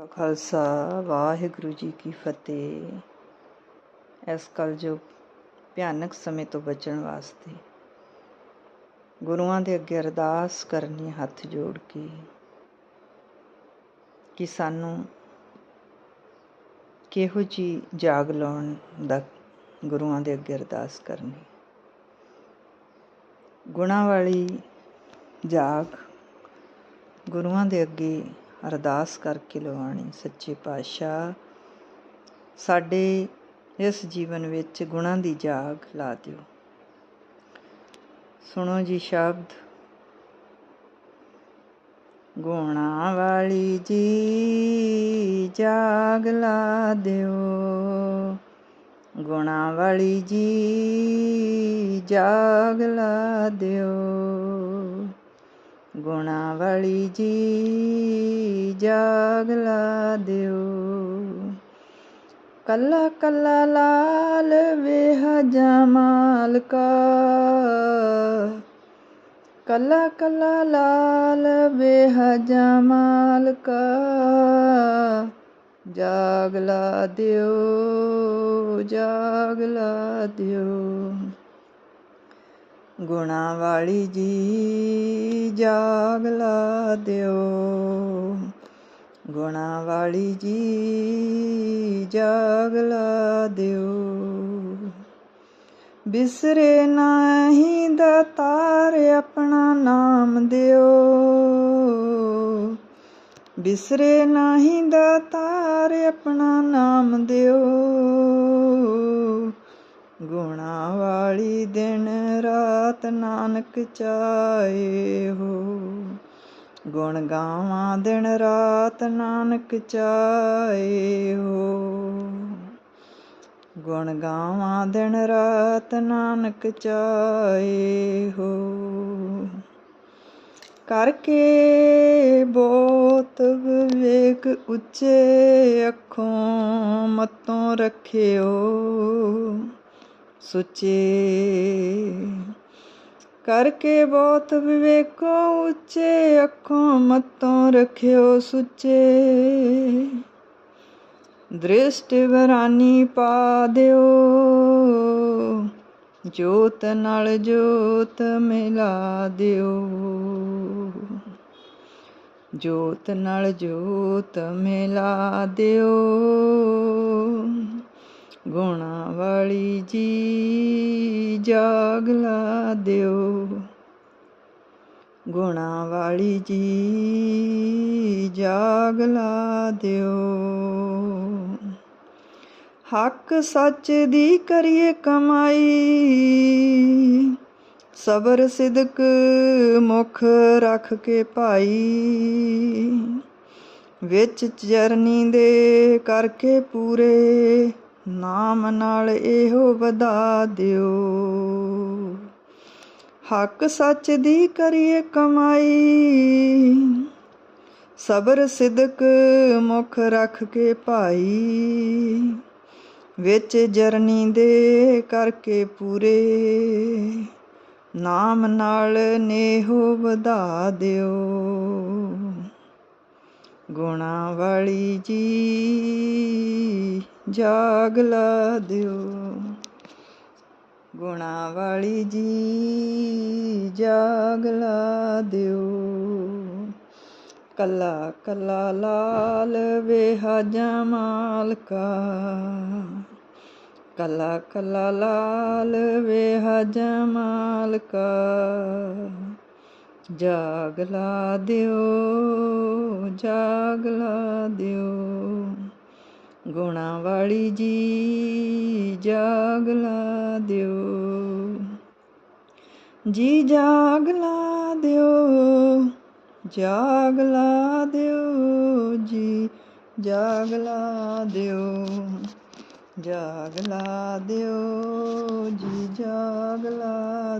ਕਾ ਖਾਲਸਾ, ਵਾਹਿਗੁਰੂ ਜੀ ਕੀ ਫਤਿਹ। ਇਸ ਕਲਯੁਗ ਭਿਆਨਕ ਸਮੇਂ ਤੋਂ ਬਚਣ ਵਾਸਤੇ ਗੁਰੂਆਂ ਦੇ ਅੱਗੇ ਅਰਦਾਸ ਕਰਨੀ ਹੱਥ ਜੋੜ ਕੇ ਕਿ ਸਾਨੂੰ ਕਿਹੋ ਜੀ ਜਾਗ ਲਾਉਣ ਦਾ ਗੁਰੂਆਂ ਦੇ ਅੱਗੇ ਅਰਦਾਸ ਕਰਨੀ। ਗੁਣਾ ਵਾਲੀ ਜਾਗ ਗੁਰੂਆਂ ਦੇ ਅੱਗੇ ਅਰਦਾਸ ਕਰਕੇ ਲਵਾਣੀ ਸੱਚੇ ਪਾਤਸ਼ਾਹ। ਸਾਡੇ ਇਸ ਜੀਵਨ ਵਿੱਚ ਗੁਣਾਂ ਦੀ ਜਾਗ ਲਾ ਦਿਓ। ਸੁਣੋ ਜੀ ਸ਼ਬਦ। ਗੁਣਾ ਵਾਲੀ ਜੀ ਜਾਗ ਲਾ ਦਿਓ। ਗੁਣਾ ਵਾਲੀ ਜੀ ਜਾਗ ਲਾ ਦਿਓ। ਗੁਣਾ ਵਾਲੀ ਜੀ ਜਾਗਲਾ ਦਿਓ। ਕੱਲਾ ਕੱਲਾ ਲਾਲ ਵੇਹ ਜਮਾਲ ਕਾ ਕੱਲਾ ਕੱਲਾ ਲਾਲ ਵੇਹ ਜਮਾਲ ਕਾ ਜਾਗ ਦਿਓ ਜਾਗਲਾ ਦਿਓ। ਗੁਣਾ ਵਾਲੀ ਜੀ ਜਾਗ ਲਾ ਦਿਓ। ਗੁਣਾ ਵਾਲੀ ਜੀ ਜਾਗ ਲਾ ਦਿਓ। ਬਿਸਰੇ ਨਹੀਂ ਦਾਤਾਰ ਆਪਣਾ ਨਾਮ ਦਿਓ। ਬਿਸਰੇ ਨਹੀਂ ਦਾਤਾਰ ਆਪਣਾ ਨਾਮ ਦਿਓ। ਗੁਣਾ ਵਾਲੀ ਦਿਨ ਰਾਤ ਨਾਨਕ ਚਾਏ ਹੋ। ਗੁਣ ਗਾਵਾਂ ਦਿਨ ਰਾਤ ਨਾਨਕ ਚਾਏ ਹੋ। ਗੁਣ ਗਾਵਾਂ ਦਿਨ ਰਾਤ ਨਾਨਕ ਚਾਏ ਹੋ। ਕਰਕੇ ਬੋਤ ਵਿਵੇਕ ਉੱਚੇ ਅੱਖੋਂ ਮਤੋਂ ਰੱਖਿਓ। ਸੁਚੇ। ਕਰਕੇ ਬਹੁਤ ਵਿਵੇਕੋ ਉੱਚੇ ਅੱਖੋਂ ਮਤੋਂ ਰਖਿਓ ਸੁਚੇ। ਦ੍ਰਿਸ਼ਟ ਵਰਾਨੀ ਪਾ ਦਿਓ, ਜੋਤ ਨਾਲ ਜੋਤ ਮਿਲਾ ਦਿਓ। ਜੋਤ ਨਾਲ ਜੋਤ ਮਿਲਾ ਦਿਓ। ਗੁਣਾ ਵਾਲੀ ਜੀ ਜਾਗਲਾ ਦਿਓ। ਗੁਣਾ ਵਾਲੀ ਜੀ ਜਾਗਲਾ ਦਿਓ। ਹੱਕ ਸੱਚ ਦੀ ਕਰੀਏ ਕਮਾਈ, ਸਬਰ ਸਿਦਕ ਮੁਖ ਰੱਖ ਕੇ ਭਾਈ। ਵਿੱਚ ਚਰਨੀ ਦੇ ਕਰਕੇ ਪੂਰੇ ਨਾਮ ਨਾਲ ਇਹੋ ਵਧਾ ਦਿਓ। ਹੱਕ ਸੱਚ ਦੀ ਕਰੀਏ ਕਮਾਈ, ਸਬਰ ਸਿਦਕ ਮੁਖ ਰੱਖ ਕੇ ਭਾਈ, ਵਿੱਚ ਜਰਨੀ ਦੇ ਕਰਕੇ ਪੂਰੇ। ਨਾਮ ਨਾਲ ਨੇਹੋ ਵਧਾ ਦਿਓ। ਗੁਣਾ ਵਾਲੀ ਜੀ ਜਾਗ ਲਾ ਦਿਓ। ਗੁਣਾ ਵਾਲੀ ਜੀ, ਜਾਗ ਲਾ ਦਿਓ। ਕੱਲਾ ਕੱਲਾ ਲਾਲ ਵੇਹਾ ਜਮਾਲ ਕਾ ਕੱਲਾ ਕੱਲਾ ਲਾਲ ਵੇਹਾ ਜਮਾਲ ਕਾ ਜਾਗ ਲਾ ਦਿਓ, ਜਾਗ ਲਾ ਦਿਓ। ਗੁਣਾ ਵਾਲੀ ਜੀ ਜਾਗ ਲਾ ਦਿਓ। ਜੀ ਜਾਗ ਲਾ ਦਿਓ, ਜਾਗ ਲਾ ਦਿਓ, ਜੀ ਜਾਗ ਲਾ ਦਿਓ, ਜਾਗ ਲਾ ਦਿਓ, ਜੀ ਜਾਗ ਲਾ